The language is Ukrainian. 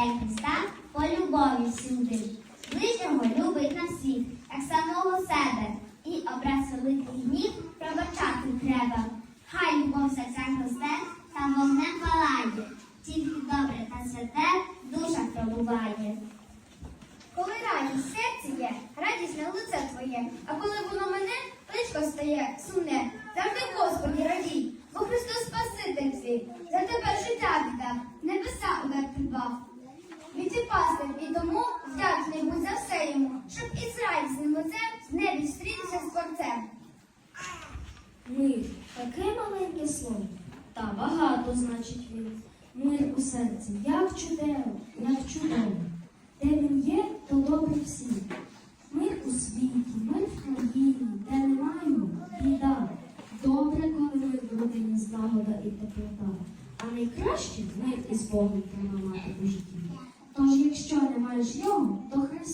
день Христа по любові всюди. Ближнього любить на світ, як самого себе, і образ великий гнів пробачати треба. Хай любов в серцях росте, там вогнем палає, тільки добре та святе в душах пробуває. Коли радість в серці є, радісне лице твоє, а коли воно мене, личко стає сумне, завжди Господі радій, бо Христос Спаситель твій, Мир таке маленьке слово, та багато значить він. Мир у серці, як чудово, як чудово. Де він є, то добре всі. Мир у світі, мир в країні, де немає біда. Добре, коли мир в родині злагода і теплота. А найкраще мир із Богом треба у житті. Тож, якщо не маєш його, то спіши.